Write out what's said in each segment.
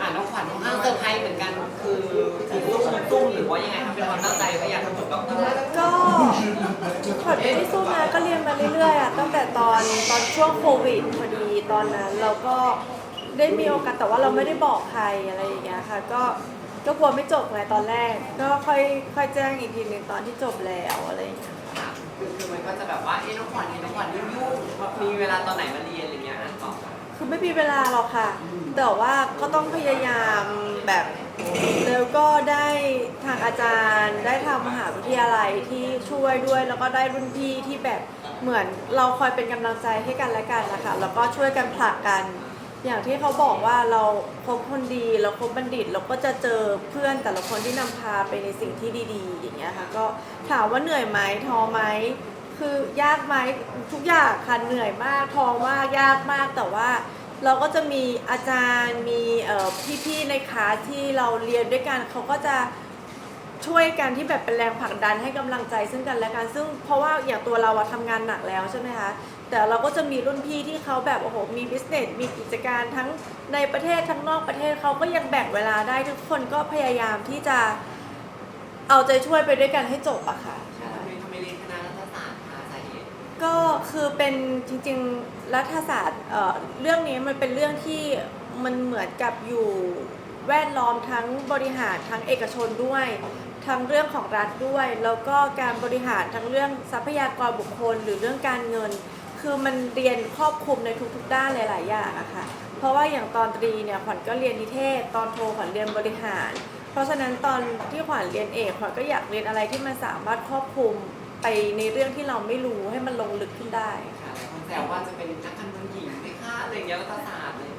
อ่าน้องขวัญค่อนข้างเซอร์ไพรส์เหมือนกันคือถึงลูกมันตุ้มหรือว่ายังไงครับเป็นความตั้งใจว่าอยากจะจบด็อกเตอร์ก็ขวัญไม่ได้สู้นะก็เรียนมาเรื่อยๆอะตั้งแต่ตอนตอนช่วงโควิดพอดีตอนนั้นเราก็ได้มีโอกาสแต่ว่าเราไม่ได้บอกใครอะไรอย่างเงี้ยค่ะ ก็ก็กลัวไม่จบไงตอนแรก ก็ค่อยค่อยแจ้งอีกทีหนึ่งตอนที่จบแล้วอะไรอย่างเงี้ย คือคือมันก็จะแบบว่าเอ้น้องขวัญเอ้น้องขวัญยุ่งๆมีเวลาตอนไหนมาเรียนอะไรเงี้ยอ่านต่อคือไม่มีเวลาหรอกค่ะ แต่ว่าก็ต้องพยายามแบบ แล้วก็ได้ทางอาจารย์ ได้ทางมหาวิทยาลัยที่ช่วยด้วย แล้วก็ได้รุ่นพี่ที่แบบเหมือนเราคอยเป็นกำลังใจให้กันและกันนะคะ แล้วก็ช่วยกันผลักกัน อย่างที่เขาบอกว่าเราคบคนดีเราคบบัณฑิตเราก็จะเจอเพื่อนแต่ละคนที่นำพาไปในสิ่งที่ดีๆ อย่างเงี้ยค่ะก็ถามว่าเหนื่อยไหมท้อไหมคือยากไหมทุกอย่างค่ะเหนื่อยมากท้อมากยากมากแต่ว่า เราก็จะมีอาจารย์มีพี่ๆในคลาสที่เราเรียนด้วยกันเขาก็จะช่วยกันที่แบบเป็นแรงผลักดันให้กำลังใจซึ่งกันและกันซึ่งเพราะว่าอย่างตัวเราอะทำงานหนักแล้วใช่ไหมคะ แต่เราก็จะมีรุ่นพี่ที่เขาแบบโอ้โหมีบิสเนสมีกิจการทั้งในประเทศทั้งนอกประเทศเขาก็ยังแบ่งเวลาได้ทุกคนก็พยายามที่จะเอาใจช่วยไปด้วยกันให้จบอะค่ะใช่ทำไมทำไมเรียนคณะรัฐศาสตร์คะสาเหตุก็คือเป็นจริงๆรัฐศาสตร์เอ่อเรื่องนี้มันเป็นเรื่องที่มันเหมือนกับอยู่แวดล้อมทั้งบริหารทั้งเอกชนด้วย ทั้งเรื่องของรัฐด้วย แล้วก็การบริหารทั้งเรื่องทรัพยากรบุคคล หรือเรื่องการเงิน คือมันเรียนครอบคลุมในทุกๆด้านหลาย ๆ อย่างอะค่ะ เพราะว่าอย่างตอนตรีเนี่ยขวัญก็เรียนนิเทศ ตอนโทขวัญเรียนบริหาร เพราะฉะนั้นตอนที่ขวัญเรียนเอกขวัญก็อยากเรียนอะไรที่มันสามารถครอบคลุมไปในเรื่องที่เราไม่รู้ให้มันลงลึกขึ้นได้ค่ะหลายคนแซวว่าจะเป็นนักการเมืองหญิงไหมคะอะไรอย่างเงี้ยรัฐศาสตร์เลย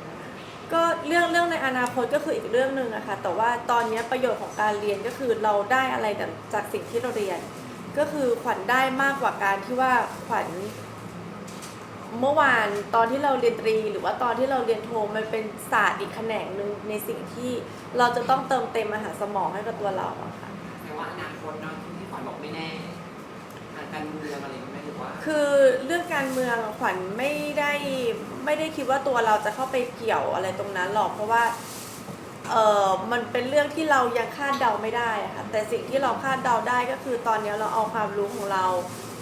ก็เรื่องเรื่องในอนาคตก็คืออีกเรื่องหนึ่งนะคะแต่ว่าตอนนี้ประโยชน์ของการเรียนก็คือเราได้อะไรจากสิ่งที่เราเรียน ก็คือขวัญได้มากกว่าการที่ว่าขวัญ เมื่อวานตอนที่เราเรียนตรี หรือว่าตอนที่เราเรียนโทมันเป็นศาสตร์อีกแขนงหนึ่งในสิ่งที่เราจะต้องเติมเต็มอาหารสมองให้กับตัวเราอะค่ะ แต่ว่าอนาคตเนาะที่ขวัญบอกไม่แน่ทางการเมืองอะไรอย่างเงี้ยไม่รู้ว่าคือเรื่องการเมืองขวัญไม่ได้ไม่ได้คิดว่าตัวเราจะเข้าไปเกี่ยวอะไรตรงนั้นหรอกเพราะว่าเออมันเป็นเรื่องที่เรายังคาดเดาไม่ได้อะค่ะแต่สิ่งที่เราคาดเดาได้ก็คือตอนนี้เราเอาความรู้ของเรา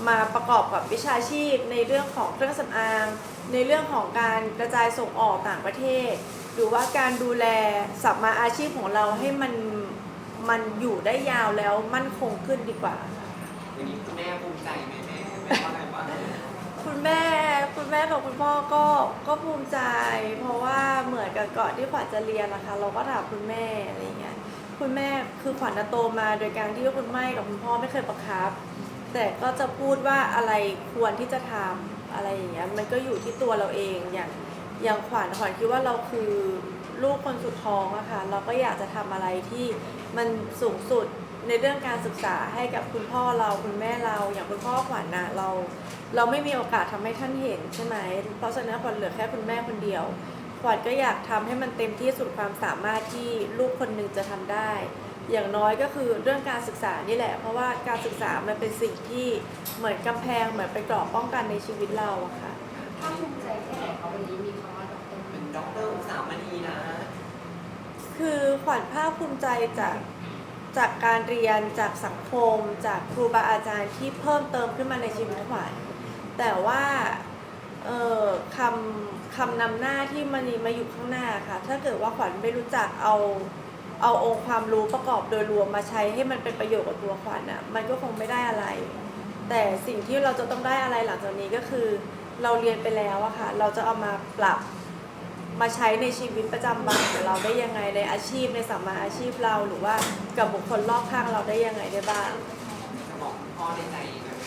มาประกอบกับวิชาชีพ ในเรื่องของเครื่องสำอาง ในเรื่องของการกระจายส่งออกต่างประเทศ หรือว่าการดูแลสัมมาอาชีพของเราให้มันมันอยู่ได้ยาวแล้วมั่นคงขึ้นดีกว่าอย่างนี้คุณแม่ภูมิใจไหมแม่แม่ว่าไงบ้างคุณแม่คุณแม่กับคุณพ่อก็ก็ภูมิใจ เพราะว่าเหมือนกับก่อนที่ขวัญจะเรียนนะคะ เราก็ถามคุณแม่อะไรเงี้ยคุณแม่คือขวัญน่ะโตมาโดยการที่คุณแม่กับคุณพ่อไม่เคยบังคับ แต่ก็จะพูดว่าอะไรควรที่จะทำอะไรอย่างเงี้ยมันก็อยู่ที่ตัวเราเองอย่างอย่างขวัญขวัญคิดว่าเราคือลูกคนสุดท้องอะค่ะเราก็อยากจะทำอะไรที่มันสูงสุดในเรื่องการศึกษาให้กับคุณพ่อเราคุณแม่เรา อย่างคุณพ่อขวัญนะเรา เราไม่มีโอกาสทำให้ท่านเห็นใช่ไหมเพราะฉะนั้นขวัญเหลือแค่คุณแม่คนเดียวขวัญก็อยากทำให้มันเต็มที่สุดความสามารถที่ลูกคนหนึ่งจะทำได้ อย่างน้อยก็คือเรื่องการศึกษานี่แหละ เพราะว่าการศึกษามันเป็นสิ่งที่เหมือนกำแพงเหมือนเป็นเกราะป้องกันในชีวิตเราอะค่ะภาคภูมิใจแค่ไหนคะวันนี้มีคำว่าดอกเตอรเป็นด็อกเตอร์อุตสาหมณีนะ คือขวัญภาคภูมิใจจากจากการเรียนจากสังคม จากครูบาอาจารย์ที่เพิ่มเติมขึ้นมาในชีวิตขวัญแต่ว่าเอ่อคำคำนำหน้าที่มันมาอยู่ข้างหน้าค่ะ ถ้าเกิดว่าขวัญไม่รู้จักเอา เอาองค์ความรู้ประกอบโดยรวมมาใช้ให้มันเป็นประโยชน์กับตัวขวัญอะมันก็คงไม่ได้อะไร แต่สิ่งที่เราจะต้องได้อะไรหลังจากนี้ก็คือ เราเรียนไปแล้วอะค่ะ เราจะเอามาปรับมาใช้ในชีวิตประจำวันของเราได้ยังไงในอาชีพในสัมมาอาชีพเราหรือว่ากับบุคคลรอบข้างเราได้ยังไงได้บ้างจะบอกคุณพ่อในใจแบบ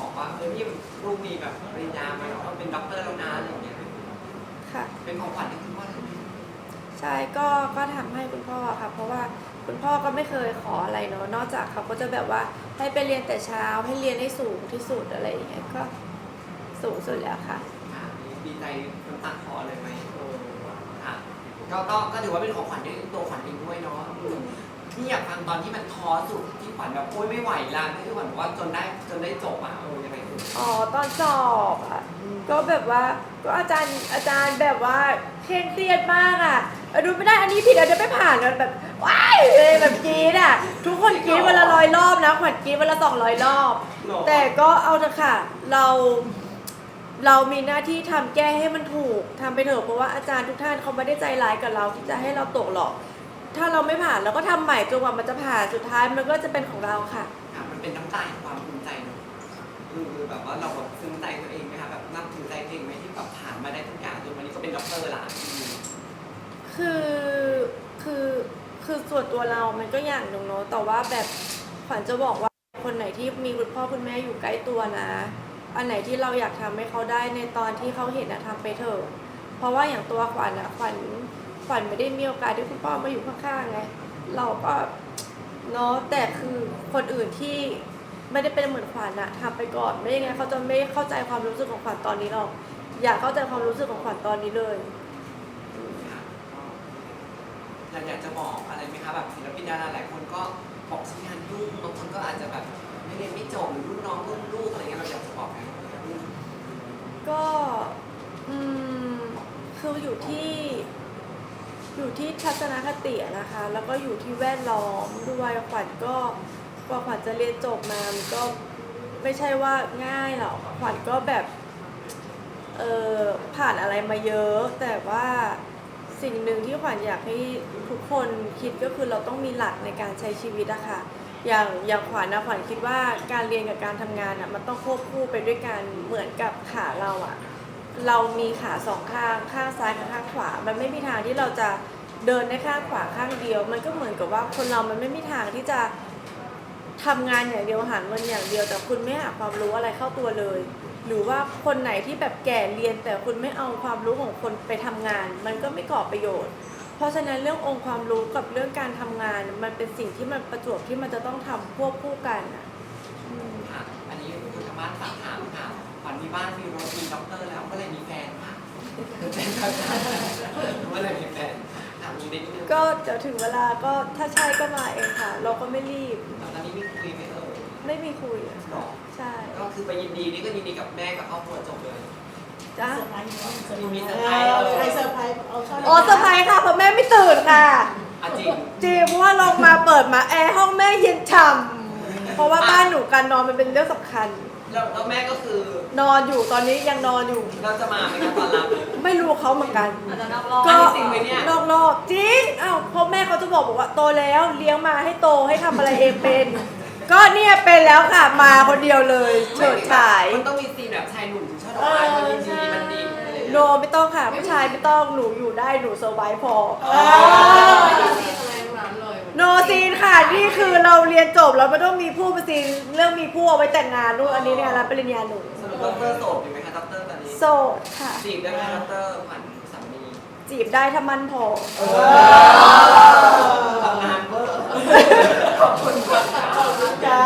บอกว่าเออนี่ลูกมีแบบปริญญามาแล้วก็เป็นด็อกเตอร์แล้วนะอะไรอย่างเงี้ยค่ะ เป็นของขวัญที่คุณพ่อทำให้ ใช่ก็ก็ทำให้คุณพ่อค่ะ เพราะว่าคุณพ่อก็ไม่เคยขออะไรเนาะนอกจากเขาก็จะแบบว่าให้ไปเรียนแต่เช้าให้เรียนให้สูงที่สุดอะไรอย่างเงี้ยก็สูงสุดแล้วค่ะ ค่ะดีใจน้ำตาคลอเลยไหมเออค่ะก็ก็ก็ถือว่าเป็นของขวัญที่ตัวขวัญเองด้วยเนาะ อืมที่อยากฟังตอนที่มันท้อสุดที่ขวัญแบบโอ๊ยไม่ไหวละที่ขวัญบอกว่าจนได้จนได้จบอะเออยังไงคืออ๋อตอนสอบอะก็แบบว่าก็อาจารย์อาจารย์แบบว่าเคร่งเครียดมากอะเออดูไม่ได้อันนี้ผิดเดี๋ยวไม่ผ่านกันแบบว้ายเลยแบบกรีดอะ ทุกคนกรีดวันละร้อยรอบนะขวัญกรีดวันละสองร้อยรอบหรอแต่ก็เอาเถอะค่ะ เราเรามีหน้าที่ทำแก้ให้มันถูกทำไปเถอะเพราะว่าอาจารย์ทุกท่านเขาไม่ได้ใจร้ายกับเราที่จะให้เราตกหรอก ถ้าเราไม่ผ่านเราก็ทำใหม่จนกว่ามันจะผ่านสุดท้ายมันก็จะเป็นของเราค่ะ ค่ะมันเป็นน้ำตาแห่งความภูมิใจเนอะคือแบบว่าเราแบบซึ้งใจตัวเองไหมคะแบบนับถือใจตัวเองไหมที่แบบผ่านมาได้ทุกอย่างจนวันนี้ก็เป็นด็อกเตอร์ละอืมคือคือคือส่วนตัวเรามันก็อย่างหนึ่งเนอะแต่ว่าแบบขวัญจะบอกว่าคนไหนที่มีคุณพ่อคุณแม่อยู่ใกล้ตัวนะ อันไหนที่เราอยากทำให้เขาได้ในตอนที่เขาเห็นอะทำไปเถอะเพราะว่าอย่างตัวขวัญอะขวัญ ขวัญไม่ได้มีโอกาสที่คุณพ่อมาอยู่ข้างๆไง เราก็เนาะแต่คือคนอื่นที่ไม่ได้เป็นเหมือนขวัญอะทำไปก่อนไม่อย่างงั้นเขาจะไม่เข้าใจความรู้สึกของขวัญตอนนี้หรอกอยากเข้าใจความรู้สึกของขวัญตอนนี้เลยค่ะก็อยากจะบอกอะไรไหมคะแบบศิลปินดาราหลายคนก็บอกทำงานยุ่งบางคนก็อาจจะแบบไม่เรียนไม่จบหรือรุ่นน้องรุ่นลูกอะไรเงี้ยเราอยากจะบอกไหมก็อืมคืออยู่ที่ อยู่ที่ทัศนคตินะคะ แล้วก็อยู่ที่แวดล้อมด้วยขวัญก็กว่าขวัญจะเรียนจบมามันก็ไม่ใช่ว่าง่ายหรอกขวัญก็แบบเออผ่านอะไรมาเยอะ แต่ว่าสิ่งหนึ่งที่ขวัญอยากให้ทุกคนคิดก็คือเราต้องมีหลักในการใช้ชีวิตอะค่ะอย่างอย่างขวัญนะขวัญคิดว่าการเรียนกับการทำงานอะมันต้องควบคู่ไปด้วยกันเหมือนกับขาเราอะ เรามีขาสองข้างข้างซ้ายกับข้างขวา มันไม่มีทางที่เราจะเดินได้ข้างขวาข้างเดียว มันก็เหมือนกับว่าคนเรามันไม่มีทางที่จะทำงานอย่างเดียวหาเงินอย่างเดียวแต่คุณไม่หาความรู้อะไรเข้าตัวเลย หรือว่าคนไหนที่แบบแก่เรียน แต่คุณไม่เอาความรู้ของคนไปทำงาน มันก็ไม่ก่อประโยชน์ เพราะฉะนั้นเรื่ององค์ความรู้กับเรื่องการทำงาน มันเป็นสิ่งที่มันประจวบที่มันจะต้องทำควบคู่กันอะอืมค่ะอันนี้คุณธรรมะฝากถามค่ะ ขวัญมีบ้านมีรถมีด็อกเตอร์แล้วเมื่อไหรมีแฟนค่ะเมื่อไหรมีแฟนถามนี้นิดนึงก็เดี๋ยวถึงเวลาก็ถ้าใช่ก็มาเองค่ะ เราก็ไม่รีบ ตอนนี้มีคุยไหมเอ่ยไม่มีคุยอะหรอใช่ก็คือไปยินดีนี่ก็ยินดีกับแม่กับครอบครัวจบเลยจ้ามีเซอร์เอไพรส์อเออใครเซอร์ไพรส์เอาช่ออ๋อเซอร์ไพรส์ค่ะเพราะแม่ไม่ตื่นค่ะอะจริงจริงเพราะว่าลงมาเปิดมาแอร์ห้องแม่เย็นฉ่ำเพ ราะว่าบ้านหนูการนอนมันเป็นเรื่องสำคัญ แล้วแล้วแม่ก็คือนอนอยู่ตอนนี้ยังนอนอยู่ เราจะมาไหมคะตอนรับ ไม่รู้เขาเหมือนกัน อาจจะนอกรอบอันนี้จริงไหมเนี่ย นอกรอบจริงอ้าวพ่อแม่เขาจะบอกบอกว่าโตแล้วเลี้ยงมาให้โตให้ทำอะไรเองเป็น ก็เนี่ยเป็นแล้วค่ะมาคนเดียวเลยเฉิดฉาย มันต้องมีซีนแบบชายหนุ่มถึงชอบดอกไม้มันดีมันดีอะไรอย่างโนเงี้ยไม่ต้องค่ะผู้ชายไม่ต้องหนูอยู่ได้หนูเซอร์ไวพอไม่ได้ซีอะไรทั้งนั้นเลย โนซีนค่ะ นี่คือเราเรียนจบเราไม่ต้องมีผู้ประซีนเรื่องมีผู้เอาไว้แต่งงานด้วยอันนี้เนี่ยรับปริญญาหนูสรุดกเตอร์โสดอยู่ไหมคะดเตอร์ตอนนี้โสดค่ะ จีบได้ไหมดเตอร์ผ่านสามีจีบได้ถ้ามันพอทำงานเวอร์ ขอบคุณค่ะ ขอบคุณค่ะ